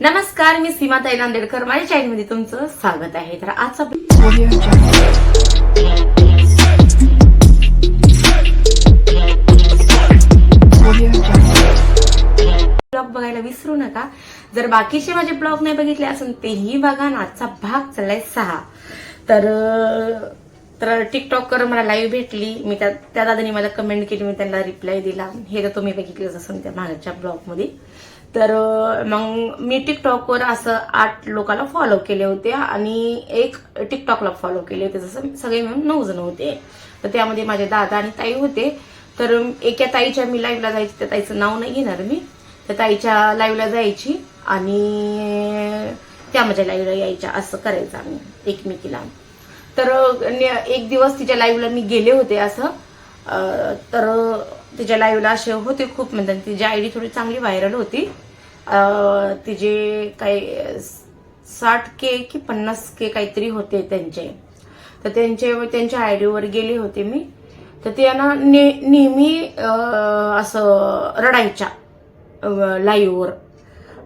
नमस्कार मी सीमा ताई नांदेडकर. माझ्या चॅनलमध्ये तुमचं स्वागत आहे. तर आजचा ब्लॉग बघायला विसरू नका. जर बाकीचे माझे ब्लॉग नाही बघितले असून तेही बघा. ना आजचा भाग चाललाय सहा. तर तर टिकटॉकवर मला लाईव्ह भेटली. मी त्या त्या दादानी मला कमेंट केली. मी त्यांना रिप्लाय दिला. हे तर तुम्ही बघितलंच असून त्या मागच्या ब्लॉगमध्ये तर मग मी टिकटॉकवर असं आठ लोकांना फॉलो केले होते आणि एक टिकटॉकला फॉलो केले होते. जसं सगळे मिळून नऊ जण होते. तर त्यामध्ये माझे दादा आणि ताई होते. तर एका ताईच्या मी लाईव्हला जायची. त्या ताईचं नाव नाही घेणार मी. त्या ताईच्या लाईव्हला जायची आणि त्या माझ्या लाईव्हला यायच्या. असं करायचं आम्ही एकमेकीला. तर एक दिवस तिच्या लाईव्हला मी गेले होते असं. तर तिच्या लाईव्हला असे होते खूप. म्हणजे तिची आयडी थोडी चांगली व्हायरल होती. तिचे काही साठ के की पन्नास के काहीतरी होते त्यांचे. तर त्यांचे त्यांच्या आयडीवर गेले होते मी. तर त्यांना ने- नेहमी असं रडायच्या लाईव्हवर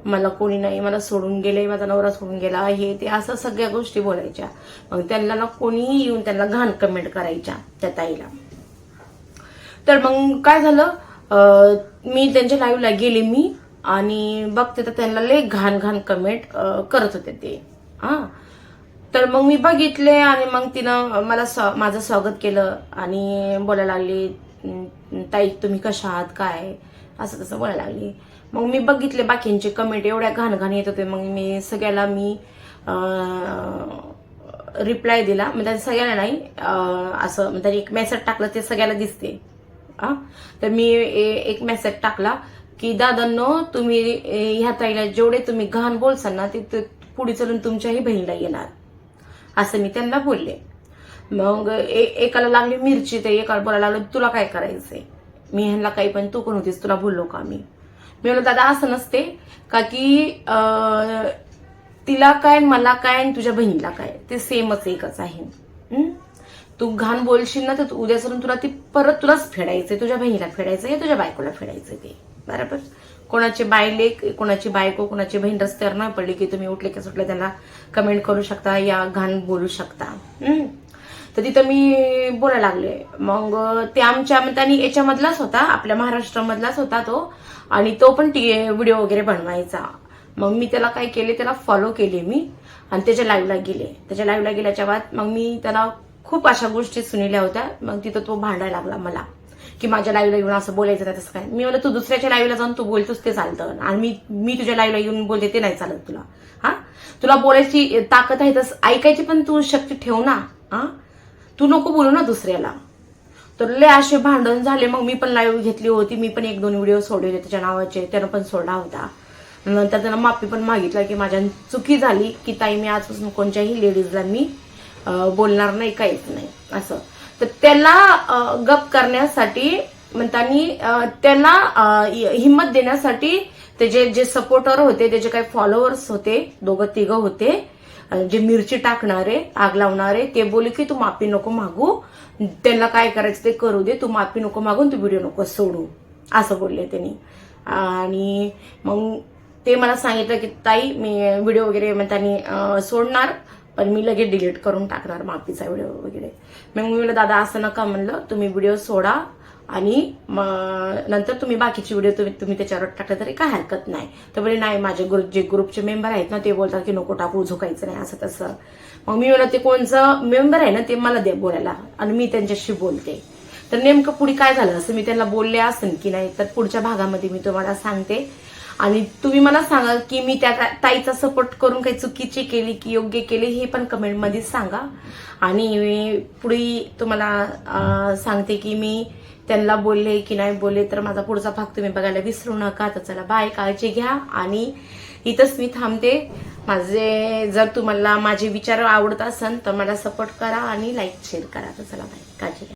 मला कोणी नाही मला सोडून गेले माझा नवरा सोडून गेला हे ते असं सगळ्या गोष्टी बोलायच्या. मग त्यांना ना कोणीही येऊन त्यांना घाण कमेंट करायच्या त्या ताईला. तर मग काय झालं? मी त्यांच्या लाईव्हला गेले मी. आणि बघते तर त्यांना लय घाण घाण कमेंट करत होते ते. हा. तर मग मी बघितले आणि मग तिनं मला स्वा- माझं स्वागत केलं आणि बोलायला लागली ताई तुम्ही कशा आहात? काय? असं तसं बोलायला लागली. मग मी बघितले बाकींचे कमेंट एवढ्या घाण घाण येत होते. मग मी सगळ्याला मी रिप्लाय दिला. म्हणजे सगळ्याला नाही असं म्हणजे एक मेसेज टाकलं ते सगळ्याला दिसते. हा. तर मी ए- एक मेसेज टाकला. की दादांनो तुम्ही ह्या ताईला जेवढे तुम्ही घाण बोलसाल ना ते पुढे चलून तुमच्याही बहिणीला येणार. असं मी त्यांना बोलले. मग ए- एकाला लागली मिरची ते एकाला बोलायला लागलं तुला काय करायचंय? मी ह्यांना काही पण तू कोण होतीस तुला बोललो का मी? मी म्हणलं दादा असं नसते. का की तिला काय मला काय आणि तुझ्या बहिणीला काय? ते सेमच एकच आहे. तू घाण बोलशील ना तर उद्या सरून तुला ती परत तुलाच फेडायचंय. तुझ्या बहिणीला फेडायचं हे तुझ्या बायकोला फेडायचं ते. बरोबर. कोणाची बायलेक कोणाची बायको कोणाची बहीण रस्त्यावर नाही पडली की तुम्ही उठले की सुटले त्यांना कमेंट करू शकता या घाण बोलू शकता. तर तिथं मी बोलायला लागले. मग ते आमच्या म्हणजे त्यांनी याच्यामधलाच होता आपल्या महाराष्ट्रामधलाच होता तो आणि तो पण व्हिडिओ वगैरे बनवायचा. मग मी त्याला काय केले त्याला फॉलो केले मी आणि त्याच्या लाईव्हला गेले. त्याच्या लाईव्हला गेल्याच्या बाद मग मी त्याला खूप अशा गोष्टी सुनिल्या होत्या. मग तिथं तो भांडायला लागला मला. की माझ्या लाईव्हला येऊन असं बोलायचं नाही तसं काय. मी म्हणलं तू दुसऱ्याच्या लाईव्हला जाऊन तू बोलतोस ते चालतं. आणि मी मी तुझ्या लाईव्हला येऊन बोलते ते नाही चालत तुला. हा? तुला बोलायची ताकद आहे तसं ऐकायची पण तू शक्ती ठेव ना. हा? तू नको बोलू ना दुसऱ्याला. तर लय असे भांडण झाले. मग मी पण लाईव्ह घेतली होती. मी पण एक दोन व्हिडिओ सोडले होते त्याच्या नावाचे. त्यानं पण सोडला होता. नंतर त्यानं माफी पण मागितला की माझ्या चुकी झाली की ताई मी आजपासून कोणत्याही लेडीजला मी बोलणार नाही काहीच नाही. असं. तर त्याला गप करण्यासाठी म्हणतानी त्यांना हिंमत देण्यासाठी त्याचे जे सपोर्टर होते त्याचे काही फॉलोअर्स होते दोघं तिघं होते जे मिरची टाकणारे आग लावणारे ते बोलले की तू माफी नको मागू. त्यांना काय करायचं ते करू दे. तू माफी नको मागून तू व्हिडिओ नको सोडू. असं बोलले त्यांनी. आणि मग ते मला सांगितलं की ताई मी व्हिडिओ वगैरे त्यांनी सोडणार. पण मी लगेच डिलीट करून टाकणार माफीचा व्हिडिओ वगैरे. मग मी म्हणलं दादा असं नका म्हणलं तुम्ही व्हिडिओ सोडा आणि नंतर तुम्ही बाकीचे व्हिडिओ तुम्ही तुम्ही त्याच्यावर टाकले तरी काय हरकत नाही. तर म्हणजे नाही माझे ग्रुप जे ग्रुपचे मेंबर आहेत ना ते बोलतात की नको टाकू झोकायचं नाही असं तसं. मग मी म्हणलं ते कोणचं मेंबर आहे ना ते मला दे बोलायला आणि मी त्यांच्याशी बोलते. तर नेमकं पुढे काय झालं? असं मी त्यांना बोलले असेल की नाही तर पुढच्या भागामध्ये मी तुम्हाला सांगते. आणि तुम्ही मला सांगा की मी त्या ताईचा सपोर्ट करून काही चुकीची केली की योग्य केली हे पण कमेंटमध्ये सांगा. आणि पुढे तुम्हाला सांगते की मी त्यांना बोलले की नाही बोलले तर माझा पुढचा भाग तुम्ही बघायला विसरू नका. तर चला बाय काळजी घ्या. आणि इथंच मी थांबते. माझे जर तुम्हाला माझे विचार आवडत असेल तर मला सपोर्ट करा आणि लाईक शेअर करा. तर चला बाय काळजी घ्या.